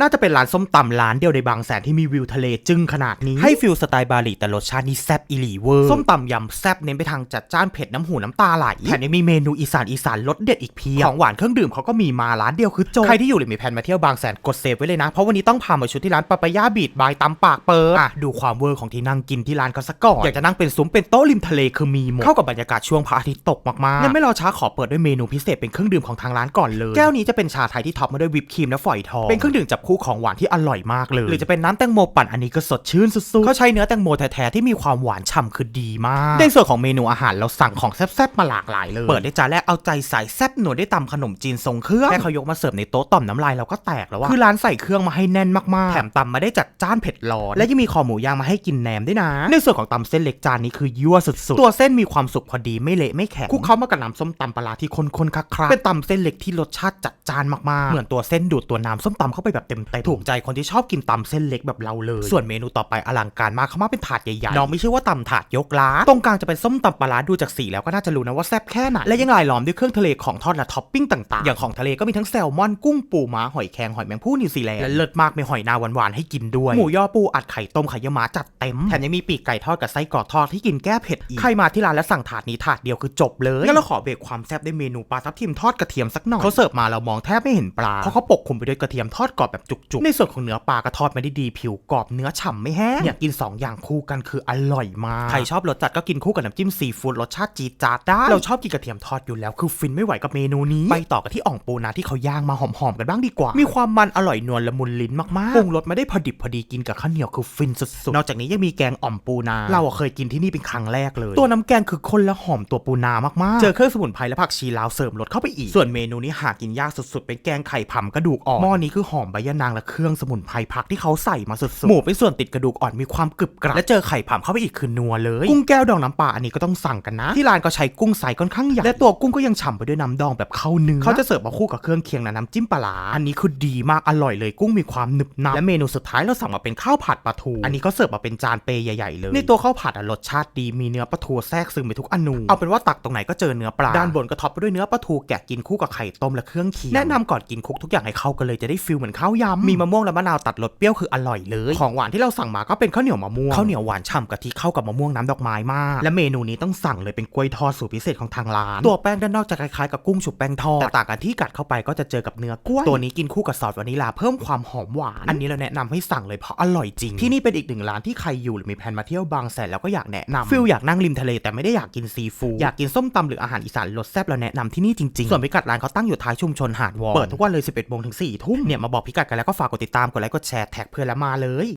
น่าจะเป็นร้านส้มตำร้านเดียวในบางแสนที่มีวิวทะเลจึ้งขนาดนี้ ให้ฟิลสไตล์บาหลีแต่รสชาตินี่แซ่บอีหลีเวอร์ ส้มตำยำแซ่บเน้นไปทางจัดจ้านเผ็ดน้ำหูน้ำตาไหลแถมยังมีเมนูอีสานอีสานรสเด็ดอีกเพียบของหวานเครื่องดื่มเขาก็มีมาร้านเดียวคือโจบใครที่อยู่หรือมีแผนมาเที่ยวบางแสนกดเซฟไว้เลยนะ เพราะวันนี้ต้องพามาชุดที่ร้านปาปายาบีดบายตำปากเปิดอะดูความเวอร์ของที่นั่งกินที่ร้านเขาสักก่อนอยากจะนั่งเป็นซุ้มเป็นโต๊ะริมทะเลคือมีหมดเข้ากับบรรยากาศช่วงพระอาทิตย์ตกมากๆยังไม่รอช้าขอเปิดด้วยเมนูพิเศษเป็นเครื่องดื่มของทางร้านก่อนเลยแก้วนี้จะเป็นชาไทยที่ท็อปมาด้วยวิปครีมและฝอยทองเป็นเครื่องดื่มจับคู่ของหวานที่อร่อยมากเลย หรือจะเป็นน้ำแตงโมปั่นอันนี้ก็สดชื่นสุดๆเขาใช้เนื้อแตงโมแท้ๆที่มีความหวานฉ่ำคือดีมาก ในส่วนของเมนูอาหารเราสั่งของแซ่บๆมาหลากหลายเลย เปิดได้จานแรกเอาใจใส่แซ่บหนวดได้ตำขนมจีนทรงเครื่องแค่เขายกมาเสิร์ฟในโต๊ะต่อมน้ำลายเราก็แตกแล้วว่าคือร้านใส่เครื่องมาให้แน่นมากๆ แถมตำมาได้จัดจ้านเผ็ดร้อน และยังมีคอหมูย่างมาให้กินแหนมด้วยนะ ในส่วนของตำเส้นเล็กจานนี้คือยั่วสุดๆ ตัวเส้นมีความสุกพอดีไม่เละไม่แข็งคลุกเข้ามากับน้ำส้มตำปลาร้าที่ข้นๆคักๆเป็นตำเส้นเล็กที่รสชาติจัดจ้านมากๆ เหมือนตัวเส้นดูดตัวน้ำส้มตำเข้าไปแบบเต็มๆถูกใจคนที่ชอบกินตำเส้นเล็กแบบเราเลย ส่วนเมนูต่อไปอลังการมากเขามาเป็นถาดใหญ่ๆน้องไม่ใช่ว่าตำถาดยกล้านตรงกลางจะเป็นส้มตำปลาร้าดูจากสีแล้วก็น่าจะรู้นะว่าแซ่บแค่ไหนและยังลายล้อมด้วยเครื่องทะเลของทอดและท็อปปิ้งต่างๆ อย่างของทะเลก็มีทั้งแซลมอนกุ้งปูม้าหอยแครงหอยแมงผู้นิวซีแลนด์และเลิศมากมีหอยนาหวานๆให้กินด้วยหมูยอปูอัดไข่ต้มไข่เยี่ยวม้าจัดเต็มแถมยังมีปีกไก่ทอดกับไส้กรอกทอดที่กินแก้เผ็ดอีกใครมาที่ร้านแล้วสั่งถาดนี้ถาดเดียวคือจบเลยงั้นเราขอเบรกความแซ่บด้วยเมนูปลาทับทิมทอดกระเทียมสักหน่อยเขาเสิร์ฟมาเรามองแทบไม่เห็นปลาเพราะเขาปกคลุมไปด้วยกระเทียมทอดกรอบแบบจุกๆ ในส่วนของเนื้อปลาก็ทอดมาได้ดีผิวกรอบเนื้อฉ่ำไม่แห้งอยากกินสองอย่างคู่กันคืออร่อยมากใครชอบรสจัดก็กินคู่กับน้ำจิ้มซีฟู้ดรสชาติจี๊ดจ๊าดได้เราชอบกินกระเทียมทอดอยู่แล้วคือฟินไม่ไหวกับเมนูนี้ไปต่อกันที่อ่องปูนาที่เขาย่างมาหอมๆกันบ้างดีกว่า มีความมันอร่อยนวลละมุนลิ้นมากๆปรุงรสมาได้พอดิบพอดีกินกับข้าวเหนียวคือฟินสุดๆนอกจากนี้ยังมีแกงอ่อมปูนา เราอะเคยกินที่นี่เป็นครั้งแรกเลย ตัวน้ำแกงคือข้นและหอมตัวปูนามากๆ เจอเครื่องสมุนไพรและผักชีลาวเสริมรสเข้าไปอีก ส่วนเมนูนี้หากินยากสุดๆ เป็นแกงไข่ผำกระดูกอ่อนหม้อนี้คือหอมใบยะนางและเครื่องสมุนไพรผักที่เขาใส่มาสุดๆหมูเป็นส่วนติดกระดูกอ่อนมีความกรึบกรับและเจอไข่ผำเข้าไปอีกคือนัวเลย กุ้งแก้วดองน้ำปลาอันนี้ก็ต้องสั่งกันนะ ที่ร้านก็ใช้กุ้งใสค่อนข้างใหญ่และตัวกุ้งก็ยังฉ่ำไปด้วยน้ำดองแบบเข้าเนื้อเขาจะเสิร์ฟมาคู่กับเครื่องเคียงและน้ำจิ้มปลาร้าอันนี้คือดีมากอร่อยเลยกุ้งมีความหนึบหนับและเมนูสุดท้ายเราสั่งมาเป็นข้าวผัดปลาทูอันนี้ก็เสิร์ฟมาเป็นจานเปยใหญ่ๆเลยในตัวข้าวผัดอะรสชาติดีมีเนื้อปลาทูแทรกซึมไปทุกอนูเอาเป็นว่าตักตรงไหนก็เจอเนื้อปลาด้านบนก็ท็อปไปด้วยเนื้อปลาทูแกะกินคู่กับไข่ต้มและเครื่องเคียงแนะนำก่อนกินคลุกทุกอย่างให้เข้ากันเลยจะได้ฟิลเหมือนข้าวยำมีมะม่วงและมะนาวตัดรสเปรี้ยวคืออร่อยเลย ของหวานที่เราสั่งมาก็เป็นข้าวเหนียวมะม่วงข้าวเหนียวหวานฉ่ำกะทิเข้ากับมะม่วงน้ำดอกไม้มาก และเมนูนี้ต้องสั่งเลยเป็นกล้วยทอดสูตรพิเศษของทางร้าน ตัวแป้งด้านนอกจะคล้ายๆกับกุ้งชุบแป้งทอดแต่ต่างกันที่กัดเข้าไปก็จะเจอกับเนื้อกล้วยตัวนี้กินคู่กับซอสวานิลาเพิ่มความหอมหวาน อันนี้เราแนะนำให้สั่งเลยเพราะอร่อยจริง ที่นี่เป็นอีกหนึ่งร้านที่ใครอยู่หรือมีแผนมาเที่ยวบางแสนแล้วก็อยากแนะนำฟิลอยากนั่งริมทะเลแต่ไม่ได้อยากกินซีฟู้ดอยากกินส้มตำหรืออาหารอีสานรสแซ่บเราแนะนำที่นี่จริงๆส่วนพิกัดร้านเขาตั้งอยู่ท้ายชุมชนหาดวอลเปิดทุกวันเลย 11โมงถึง4ทุ่มเนี่ยมาบอกพิกัดกันแล้วก็ฝากกดติดตามกดไลค์กดแชร์แท็กเพื่อนแล้วมาเลย